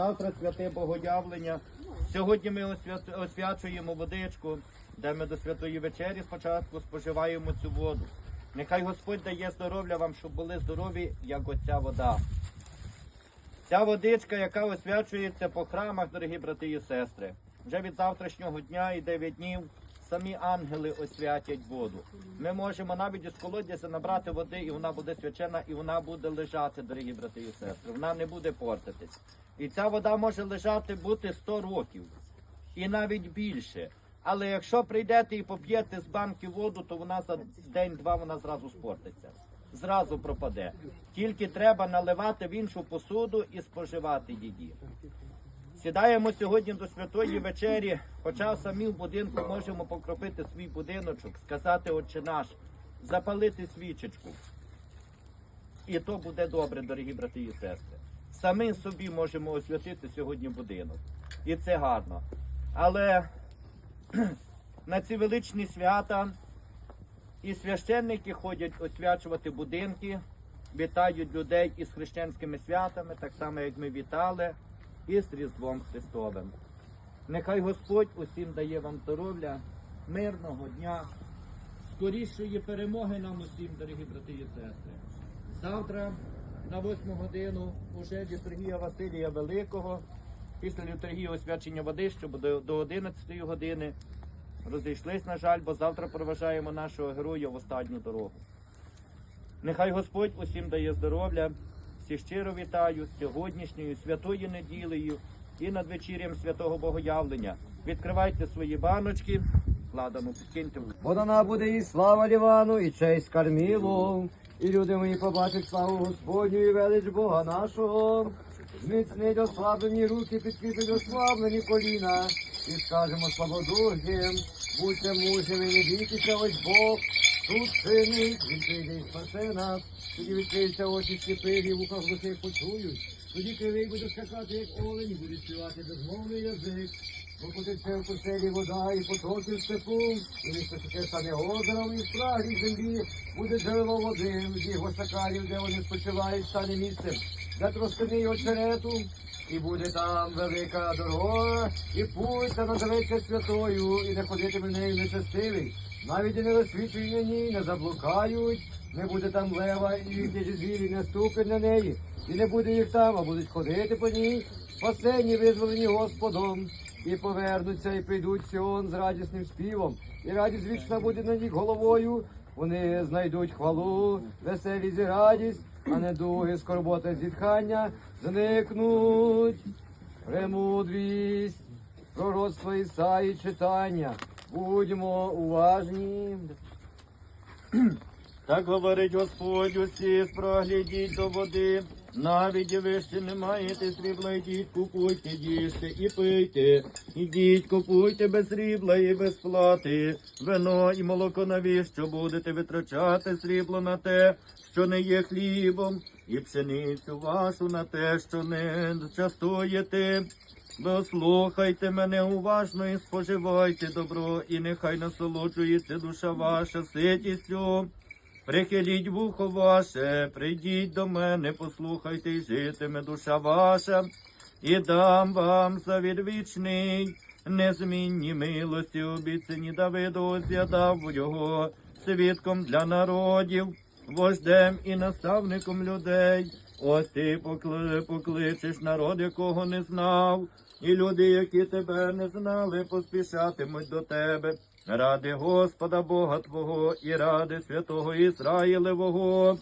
Завтра святе Богоявлення. Сьогодні ми освячуємо водичку, де ми до святої вечері спочатку споживаємо цю воду. Нехай Господь дає здоров'я вам, щоб були здорові, як оця вода. Ця водичка, яка освячується по храмах, дорогі брати і сестри, вже від завтрашнього дня і 9 днів самі ангели освятять воду. Ми можемо навіть із колодязя набрати води, і вона буде свячена, і вона буде лежати, дорогі брати і сестри. Вона не буде портитись. І ця вода може лежати бути 100 років і навіть більше. Але якщо прийдете і поп'єте з банки воду, то вона за день-два вона зразу спортиться. Зразу пропаде. Тільки треба наливати в іншу посуду і споживати її. Сідаємо сьогодні до святої вечері, хоча самі в будинку можемо покропити свій будиночок, сказати Отче наш, запалити свічечку. І то буде добре, дорогі брати і сестри. Самі собі можемо освятити сьогодні будинок. І це гарно. Але на ці величні свята і священники ходять освячувати будинки, вітають людей із християнськими святами, так само як ми вітали, і з Різдвом Христовим. Нехай Господь усім дає вам здоров'я, мирного дня, скорішої перемоги нам усім, дорогі брати і сестри. Завтра на 8 годину уже літургія Василія Великого, після літургії освячення води, що до 11 години. Розійшлись, на жаль, бо завтра проважаємо нашого героя в останню дорогу. Нехай Господь усім дає здоров'я, всіх щиро вітаю сьогоднішньою святою неділею і надвечір'ям святого Богоявлення. Відкривайте свої баночки, ладану, підкиньте Подана буде і слава Лівану, і честь Кармілу, і люди мої побачать славу Господню і велич Бога нашого. Зміцнить ослаблені руки, підкріпить ослаблені коліна, і скажемо славодухим, будьте мужніми, не бійтеся, ось Бог, тут чинить, він прийде спасе нас, тоді відкриються очі і вуха глухих почують, тоді кривий буде скакати, як олень, буде співати безмовний язик. Покотиться в пустелі вода і потоки в степу, і таке стане озером, і в спраглій землі. Буде джерело води, з його сакарів, де вони спочивають, стане місцем, де тростини очерету, і буде там велика дорога, і путь та назоветься святою, і не ходитиме нею нечестивий. Навіть і не ній, не заблукають, не буде там лева, і їхні звірі не ступить на неї, і не буде їх там, а будуть ходити по ній, спасені, визволені Господом. І повернуться, і прийдуть Сіон з радісним співом, і радість вічна буде на них головою. Вони знайдуть хвалу, веселість і радість, а недуги скорботи зітхання зникнуть. Премудрість, пророцтво Ісаї читання. Будьмо уважні. Так говорить Господь, усі спроглядіть до води. Навіть і ви ще не маєте срібла, ідіть, купуйте, їжте і пийте. Ідіть, купуйте без срібла і без плати. Вино і молоко навіщо будете витрачати срібло на те, що не є хлібом, і пшеницю вашу на те, що не частуєте. Дослухайте мене уважно і споживайте добро, і нехай насолоджується душа ваша ситістю. Прихиліть вухо ваше, прийдіть до мене, послухайте, і житиме душа ваша, і дам вам завід вічний, незмінні милості обіцяні Давиду, ось я дав його свідком для народів, вождем і наставником людей. Ось ти покли, покличеш народ, якого не знав, і люди, які тебе не знали, поспішатимуть до тебе. Ради Господа Бога Твого і ради святого Ізраїлевого.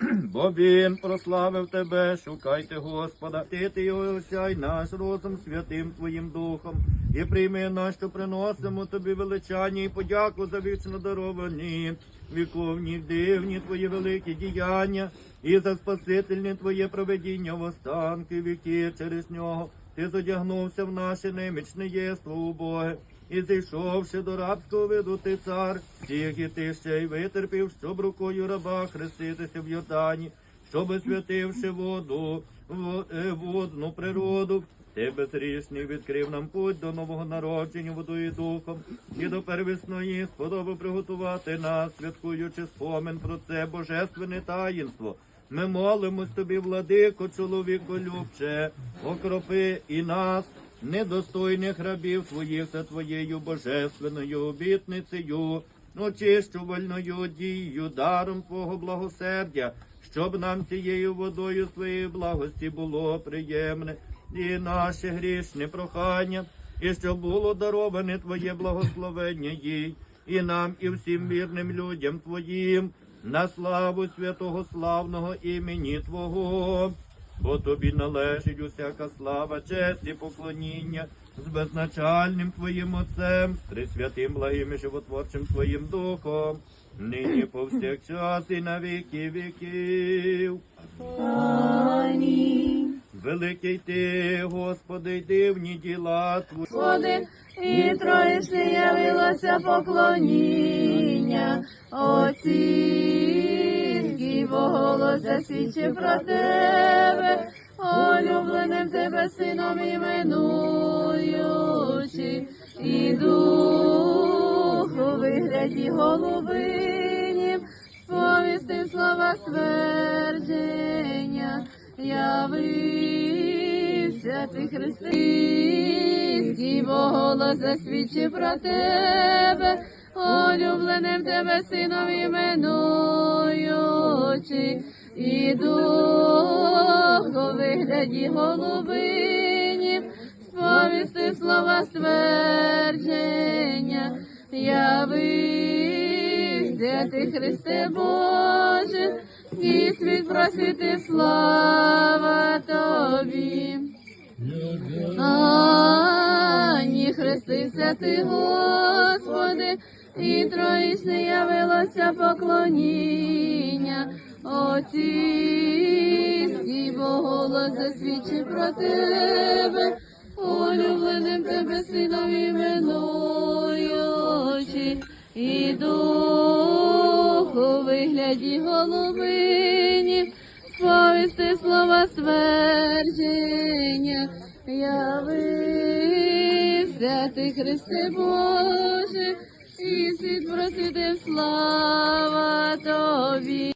Бо він прославив тебе, шукайте Господа, ти ти його осяй наш розум святим Твоїм Духом, і прийми нас, що приносимо тобі величання і подяку за вічно даровані, віковні, дивні твої великі діяння, і за спасительне Твоє проведіння в останки віки через нього. Ти задягнувся в наше немічне єство, убоге, і зійшовши до рабського виду ти цар, всіх і ти ще й витерпів, щоб рукою раба хреститися в Йордані, щоб освятивши воду, е, водну природу. Ти безрішний відкрив нам путь до нового народження водою і духом, і до первісної сподоби приготувати нас, святкуючи спомин про це божественне таїнство. Ми молимось тобі, владико, чоловіко любче, окропи і нас, недостойних рабів твоїх за твоєю божественною обітницею, очищувальною дією, даром Твого благосердя, щоб нам цією водою з твоєї благості було приємне, і наше грішне прохання, і щоб було дароване Твоє благословення їй, і нам, і всім вірним людям Твоїм, на славу святого славного імені Твого. Бо тобі належить усяка слава, честь і поклоніння з безначальним Твоїм Отцем, з присвятим благим і животворчим Твоїм Духом, нині повсякчас і на віки віків. Амінь. Великий ти, Господи, дивні діла Твої. І троїшне явилося поклоніння, Отцівський голос засвідчив про тебе, улюбленим тебе сином іменуючи, і дух вигляді голубинів, сповістив слова ствердження, явився ти Христиський, бо голос засвідчив про тебе, улюбленим тебе сином іменуючи, і дух у вигляді голубинів, сповістив слова ствердження, явився ти Христе Боже, і світ просвітив слава тобі. Ані хрестився ти, Господи, і троїчне явилося поклоніння. Отцівський, бо голос засвідчив про тебе, улюбленим тебе сином іменуючи, і дух у вигляді голубині, сповісти слова ствердження, явився ти, Христе Боже, і світ просвітив слава тобі.